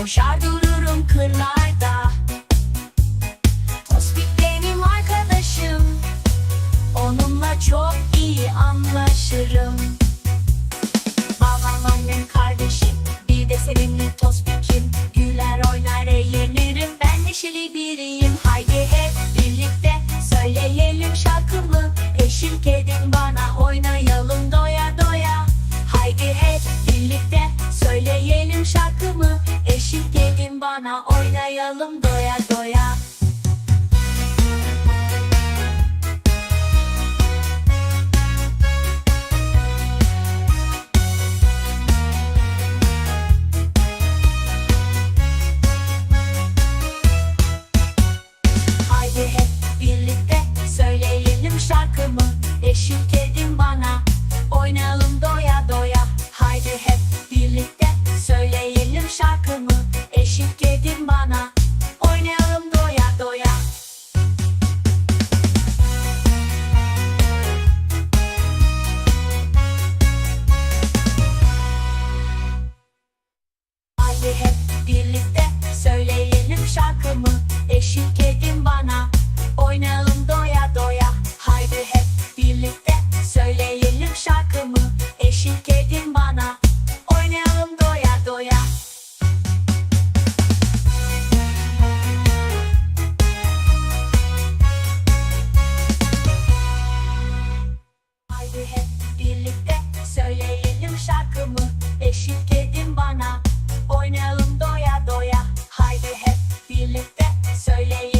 Koşar dururum kırlarda. Tospik benim arkadaşım. Onunla çok iyi anlaşırım. Babam annem kardeşim. Bir de sevimli Tospik'im Güler oynar eğlenirim. Ben neşeli biriyim. Haydi hep birlikte söyleyelim şarkımı. Eşim kedim bana oynayalım doya doya. Haydi hep birlikte bana oynayalım doya doya. Gelin bana oynayalım doya doya. Haydi hep birlikte söyleyelim şarkımı. Eşlik edin bana oynayalım doya doya. Haydi hep birlikte söyleyelim şarkımı. eşlik bana. Oynayalım doya doya. Haydi hep birlikte söyleyin.